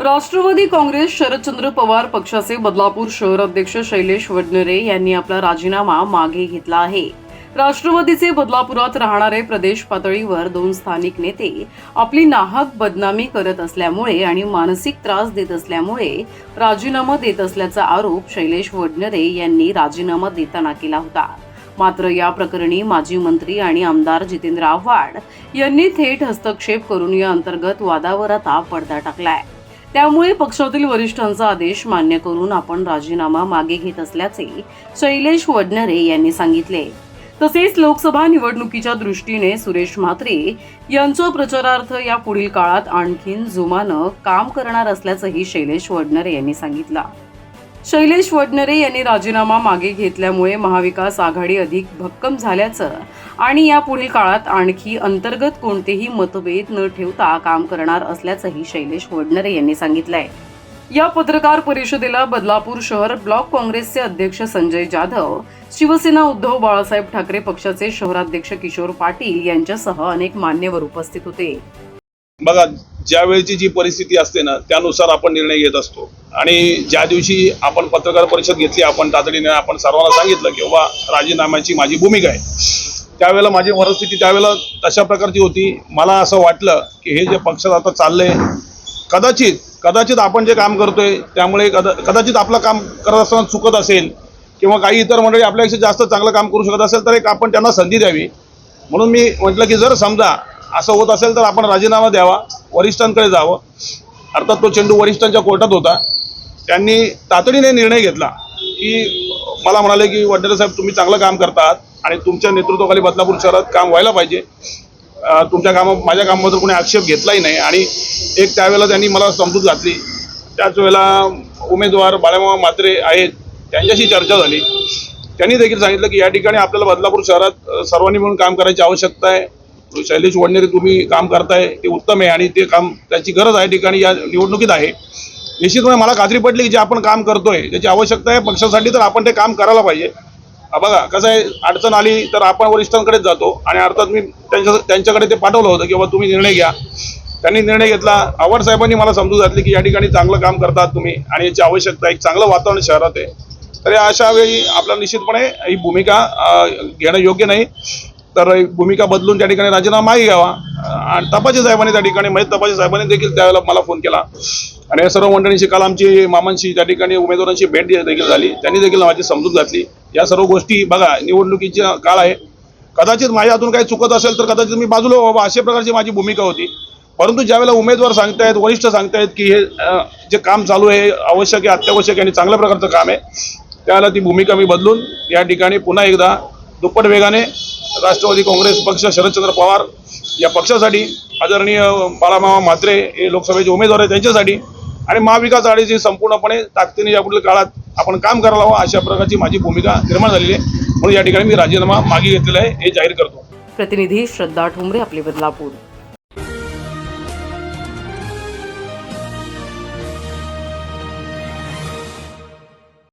राष्ट्रवादी काँग्रेस शरदचंद्र पवार पक्षाचे बदलापूर शहर अध्यक्ष शैलेश वडनेरे यांनी आपला राजीनामा मागे घेतला आहे. राष्ट्रवादीचे बदलापुरात राहणारे प्रदेश पातळीवर दोन स्थानिक नेते आपली नाहक बदनामी करत असल्यामुळे आणि मानसिक त्रास देत असल्यामुळे राजीनामा देत असल्याचा आरोप शैलेश वडनेरे यांनी राजीनामा देताना केला होता. मात्र या प्रकरणी माजी मंत्री आणि आमदार जितेंद्र आव्हाड यांनी थेट हस्तक्षेप करून या अंतर्गत वादावर आता पडदा टाकलाय. त्यामुळे पक्षातील वरिष्ठांचा आदेश मान्य करून आपण राजीनामा मागे घेत असल्याचे शैलेश वडनरे यांनी सांगितले. तसेच लोकसभा निवडणुकीच्या दृष्टीने सुरेश म्हात्रे यांच्या प्रचारार्थ या पुढील काळात आणखीन जोमानं काम करणार असल्याचंही शैलेश वडनरे यांनी सांगितलं. शैलेश वडनरे यांनी राजीनामा मागे घेतल्यामुळे महाविकास आघाडी अधिक भक्कम झाल्याचं आणि या पुढील काळात आणखी अंतर्गत कोणतेही मतभेद न ठेवता काम करणार असल्याचंही शैलेश वडनरे यांनी सांगितलंय. या पत्रकार परिषदेला बदलापूर शहर ब्लॉक काँग्रेसचे अध्यक्ष संजय जाधव शिवसेना उद्धव बाळासाहेब ठाकरे पक्षाचे शहराध्यक्ष किशोर पाटील यांच्यासह अनेक मान्यवर उपस्थित होते. बघा ज्या वेळेची जी परिस्थिती असते ना त्यानुसार आपण निर्णय घेत असतो. आणि ज्या दिवशी आपण पत्रकार परिषद घेतली आपण तातडीने आपण सर्वांना सांगितलं की बाबा राजीनाम्याची माझी भूमिका आहे. त्यावेळेला माझी परिस्थिती त्यावेळेला तशा प्रकारची होती. मला असं वाटलं की हे जे पक्षात आता चाललंय कदाचित कदाचित आपण जे काम करतोय त्यामुळे कदा कदाचित आपलं काम करत असताना चुकत असेल किंवा काही इतर मंडळी आपल्यापेक्षा जास्त चांगलं काम करू शकत असेल तर एक आपण त्यांना संधी द्यावी. म्हणून मी म्हटलं की जर समजा असं होत असेल तर आपण राजीनामा द्यावा वरिष्ठांकडे जावं. अर्थात तो चेंडू वरिष्ठांच्या कोर्टात होता. त्यांनी तातडीने निर्णय घेतला की मला म्हणाले की वडनेरे साहेब तुम्ही चांगलं काम करतात आणि तुमच्या नेतृत्वाखाली बदलापूर शहरात काम व्हायला पाहिजे. तुमच्या कामा माझ्या कामाबद्दल कोणी आक्षेप घेतलाही नाही. आणि एक त्यावेळेला त्यांनी मला समजूत घातली. त्याच वेळेला उमेदवार बाळामा मात्रे आहेत त्यांच्याशी चर्चा झाली. त्यांनी देखील सांगितलं की या ठिकाणी आपल्याला बदलापूर शहरात सर्वांनी मिळून काम करायची आवश्यकता आहे. शैलेश वडनेरे तुम्ही काम करताय ते उत्तम आहे आणि ते काम त्याची गरज आहे ठिकाणी या निवडणुकीत आहे. निश्चितपणे मला खात्री पडली की जे आपण काम करतोय त्याची आवश्यकता आहे. पक्षासाठी तर आपण ते काम करायला पाहिजे. बघा कसं आहे अडचण आली तर आपण वरिष्ठांकडेच जातो आणि अर्थात मी त्यांच्या त्यांच्याकडे ते पाठवलं होतं की बाबा तुम्ही निर्णय घ्या. त्यांनी निर्णय घेतला. आव्हाड साहेबांनी मला समजू घातली की या ठिकाणी चांगलं काम करतात तुम्ही आणि याची आवश्यकता एक चांगलं वातावरण शहरात आहे. तर अशा वेळी आपल्याला निश्चितपणे ही भूमिका घेणं योग्य नाही. तर भूमिका बदलून त्या ठिकाणी राजीनामा मागे घ्यावा. आणि तपाचे साहेबांनी त्या ठिकाणी महेश तपाचे साहेबांनी देखील त्यावेळेला मला फोन केला. आणि या सर्व मंडळींशी काल आमची मामांशी त्या ठिकाणी उमेदवारांची भेट देखील झाली. त्यांनी देखील माझी समजूत घातली. या सर्व गोष्टी बघा निवडणुकीचा काळ आहे. कदाचित माझ्या हातून काही चुकत असेल तर कदाचित मी बाजूला व्हावं अशा प्रकारची माझी भूमिका होती. परंतु ज्यावेळेला उमेदवार सांगतायत वरिष्ठ सांगतायत की हे जे काम चालू आहे आवश्यक आहे अत्यावश्यक आहे आणि चांगल्या प्रकारचं काम आहे त्यावेळेला ती भूमिका मी बदलून या ठिकाणी पुन्हा एकदा दुप्पट वेगाने राष्ट्रवादी काँग्रेस पक्ष शरदचंद्र पवार या पक्षासाठी आदरणीय बाळामामा म्हात्रे हे लोकसभेचे उमेदवार आहेत त्यांच्यासाठी आणि महाविकास आघाडीची संपूर्णपणे ताकदीने यापुढील काळात आपण काम करायला हवं अशा प्रकारची माझी भूमिका निर्माण झालेली आहे. म्हणून या ठिकाणी मी राजीनामा मागे घेतलेला आहे हे जाहीर करतो. प्रतिनिधी श्रद्धा ठोंबरे आपले बदलापूर.